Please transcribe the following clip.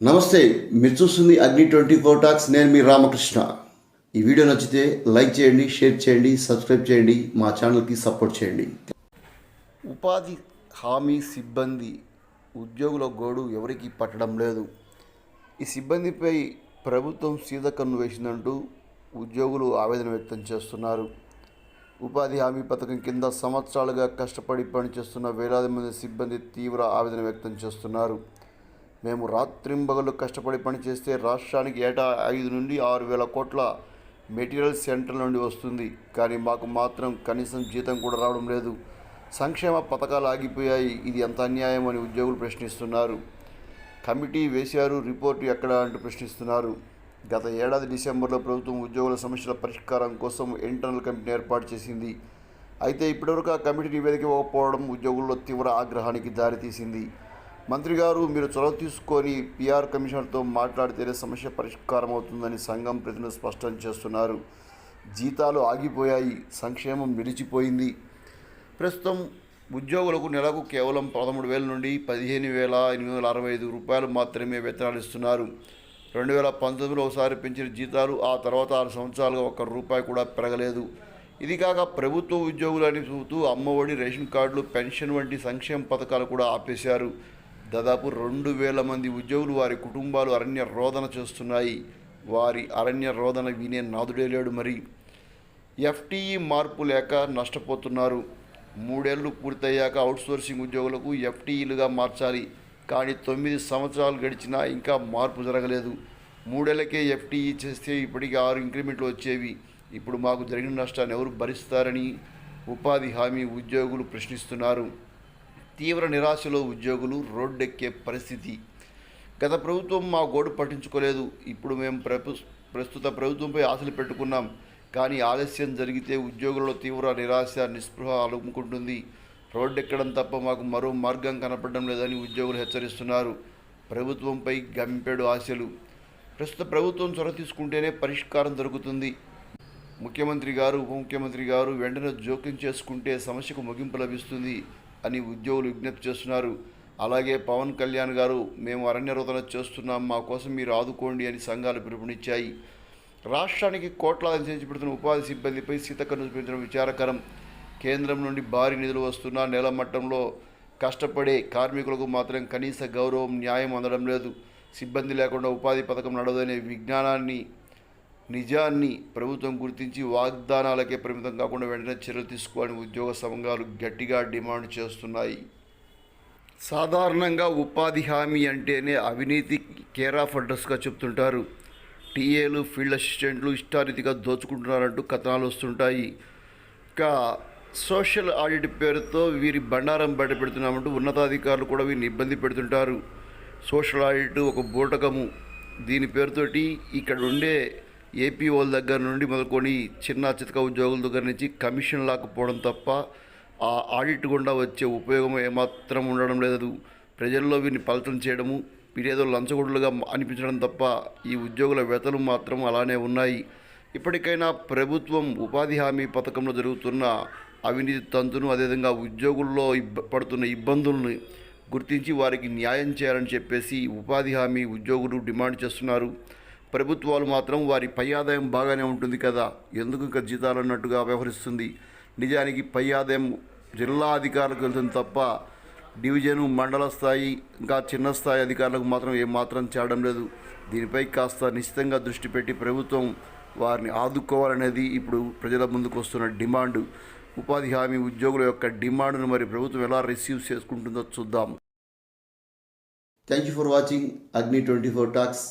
నమస్తే మీరు చూస్తుంది అగ్ని ట్వంటీ ఫోర్ టాక్స్. నేను మీ రామకృష్ణ. ఈ వీడియో నచ్చితే లైక్ చేయండి షేర్ చేయండి సబ్స్క్రైబ్ చేయండి మా ఛానల్కి సపోర్ట్ చేయండి. ఉపాధి హామీ సిబ్బంది ఉద్యోగుల గోడు ఎవరికి పట్టడం లేదు. ఈ సిబ్బందిపై ప్రభుత్వం సీతకన్ను వేసిందంటూ ఉద్యోగులు ఆవేదన వ్యక్తం చేస్తున్నారు. ఉపాధి హామీ పథకం కింద సంవత్సరాలుగా కష్టపడి పనిచేస్తున్న వేలాది మంది సిబ్బంది తీవ్ర ఆవేదన వ్యక్తం చేస్తున్నారు. మేము రాత్రింబగళ్ళు కష్టపడి పనిచేస్తే రాష్ట్రానికి ఏటా ఐదు నుండి ఆరు వేల కోట్ల మెటీరియల్ సెంటర్ నుండి వస్తుంది. కానీ మాకు మాత్రం కనీసం జీతం కూడా రావడం లేదు. సంక్షేమ పథకాలు ఆగిపోయాయి. ఇది ఎంత అన్యాయం అని ఉద్యోగులు ప్రశ్నిస్తున్నారు. కమిటీ వేశారు. రిపోర్టు ఎక్కడ అంటూ ప్రశ్నిస్తున్నారు. గత ఏడాది డిసెంబర్లో ప్రభుత్వం ఉద్యోగుల సమస్యల పరిష్కారం కోసం ఇంటర్నల్ కమిటీని ఏర్పాటు చేసింది. అయితే ఇప్పటివరకు ఆ కమిటీ నివేదిక ఇవ్వకపోవడం ఉద్యోగుల్లో తీవ్ర ఆగ్రహానికి దారితీసింది. మంత్రి గారు మీరు చొరవ తీసుకొని పిఆర్ కమిషనర్తో మాట్లాడితేనే సమస్య పరిష్కారం అవుతుందని సంఘం ప్రతినిధులు స్పష్టం చేస్తున్నారు. జీతాలు ఆగిపోయాయి సంక్షేమం నిలిచిపోయింది ప్రస్తుతం ఉద్యోగులకు నెలకు కేవలం పదమూడు వేల నుండి పదిహేను వేల ఎనిమిది వందల అరవై ఐదు రూపాయలు మాత్రమే వేతనాలు ఇస్తున్నారు రెండు వేల పంతొమ్మిదిలో ఒకసారి పెంచిన జీతాలు ఆ తర్వాత ఆరు సంవత్సరాలుగా ఒక్క రూపాయి కూడా పెరగలేదు. ఇది కాక ప్రభుత్వ ఉద్యోగులని చూస్తూ అమ్మఒడి రేషన్ కార్డులు పెన్షన్ వంటి సంక్షేమ పథకాలు కూడా ఆపేశారు. దాదాపు రెండు వేల మంది ఉద్యోగులు వారి కుటుంబాలు అరణ్య రోదన చేస్తున్నాయి. వారి అరణ్య రోదన వినే నాదుడే లేడు మరి. ఎఫ్టీఈ మార్పు లేక నష్టపోతున్నారు. మూడేళ్ళు పూర్తయ్యాక అవుట్సోర్సింగ్ ఉద్యోగులకు ఎఫ్టీఈలుగా మార్చాలి. కానీ తొమ్మిది సంవత్సరాలు గడిచినా ఇంకా మార్పు జరగలేదు. మూడేళ్ళకే ఎఫ్టీఈ చేస్తే ఇప్పటికి ఆరు ఇంక్రిమెంట్లు వచ్చేవి. ఇప్పుడు మాకు జరిగిన నష్టాన్ని ఎవరు భరిస్తారని ఉపాధి హామీ ఉద్యోగులు ప్రశ్నిస్తున్నారు. తీవ్ర నిరాశలో ఉద్యోగులు రోడ్డెక్కే పరిస్థితి. గత ప్రభుత్వం మా గోడు పట్టించుకోలేదు. ఇప్పుడు మేము ప్రస్తుత ప్రభుత్వంపై ఆశలు పెట్టుకున్నాం. కానీ ఆలస్యం జరిగితే ఉద్యోగులలో తీవ్ర నిరాశ నిస్పృహ అలుముకుంటుంది. రోడ్డెక్కడం తప్ప మాకు మరో మార్గం కనపడడం లేదని ఉద్యోగులు హెచ్చరిస్తున్నారు. ప్రభుత్వంపై గంపెడు ఆశలు. ప్రస్తుత ప్రభుత్వం చొరవ తీసుకుంటేనే పరిష్కారం దొరుకుతుంది. ముఖ్యమంత్రి గారు ఉప ముఖ్యమంత్రి గారు వెంటనే జోక్యం చేసుకుంటే సమస్యకు ముగింపు లభిస్తుంది. అని ఉద్యోగులు విజ్ఞప్తి చేస్తున్నారు. అలాగే పవన్ కళ్యాణ్ గారు మేము అరణ్య రోదన చేస్తున్నాం మా కోసం మీరు ఆదుకోండి అని సంఘాలు పిలుపునిచ్చాయి. రాష్ట్రానికి కోట్లాది చేసి పెడుతున్న ఉపాధి సిబ్బందిపై సీతకన్ను చూపించడం విచారకరం. కేంద్రం నుండి భారీ నిధులు వస్తున్నా నెల మట్టంలో కష్టపడే కార్మికులకు మాత్రం కనీస గౌరవం న్యాయం అందడం లేదు. సిబ్బంది లేకుండా ఉపాధి పథకం నడవదనే విజ్ఞానాన్ని నిజాన్ని ప్రభుత్వం గుర్తించి వాగ్దానాలకే పరిమితం కాకుండా వెంటనే చర్యలు తీసుకోవాలని ఉద్యోగ సంఘాలు గట్టిగా డిమాండ్ చేస్తున్నాయి. సాధారణంగా ఉపాధి హామీ అంటేనే అవినీతి కేర్ ఆఫ్ అడ్రస్గా చెప్తుంటారు. టీఏలు ఫీల్డ్ అసిస్టెంట్లు ఇష్టారీతిగా దోచుకుంటున్నారంటూ కథనాలు వస్తుంటాయి. ఇంకా సోషల్ ఆడిట్ పేరుతో వీరి బండారం బయట పెడుతున్నామంటూ ఉన్నతాధికారులు కూడా వీరిని ఇబ్బంది పెడుతుంటారు. సోషల్ ఆడిట్ ఒక బూటకము. దీని పేరుతోటి ఇక్కడ ఉండే ఏపీఓల దగ్గర నుండి మొదలుకొని చిన్న చితక ఉద్యోగుల దగ్గర నుంచి కమిషన్ లాకపోవడం తప్ప ఆ ఆడిట్ గుండా వచ్చే ఉపయోగం ఏమాత్రం ఉండడం లేదు. ప్రజల్లో వీరిని పలచన చేయడము వీరేదో లంచగొడులుగా అనిపించడం తప్ప ఈ ఉద్యోగుల వేతనం మాత్రం అలానే ఉన్నాయి. ఇప్పటికైనా ప్రభుత్వం ఉపాధి హామీ పథకంలో జరుగుతున్న అవినీతి తంతును అదేవిధంగా ఉద్యోగుల్లో ఇబ్బ పడుతున్న ఇబ్బందులను గుర్తించి వారికి న్యాయం చేయాలని చెప్పేసి ఉపాధి హామీ ఉద్యోగులు డిమాండ్ చేస్తున్నారు. ప్రభుత్వాలు మాత్రం వారి పై ఆదాయం బాగానే ఉంటుంది కదా? ఎందుకు ఇంకా జీతాలు అన్నట్టుగా వ్యవహరిస్తుంది? నిజానికి పై ఆదాయం జిల్లా అధికారులకు వెళ్తుంది తప్ప డివిజను మండల స్థాయి ఇంకా చిన్న స్థాయి అధికారులకు మాత్రం ఏమాత్రం చేయడం లేదు. దీనిపై కాస్త నిశ్చితంగా దృష్టి పెట్టి ప్రభుత్వం వారిని ఆదుకోవాలనేది ఇప్పుడు ప్రజల ముందుకు వస్తున్న డిమాండ్. ఉపాధి హామీ ఉద్యోగుల యొక్క డిమాండ్ను మరి ప్రభుత్వం ఎలా రిసీవ్ చేసుకుంటుందో చూద్దాం. Thank you for watching Agni twenty four talks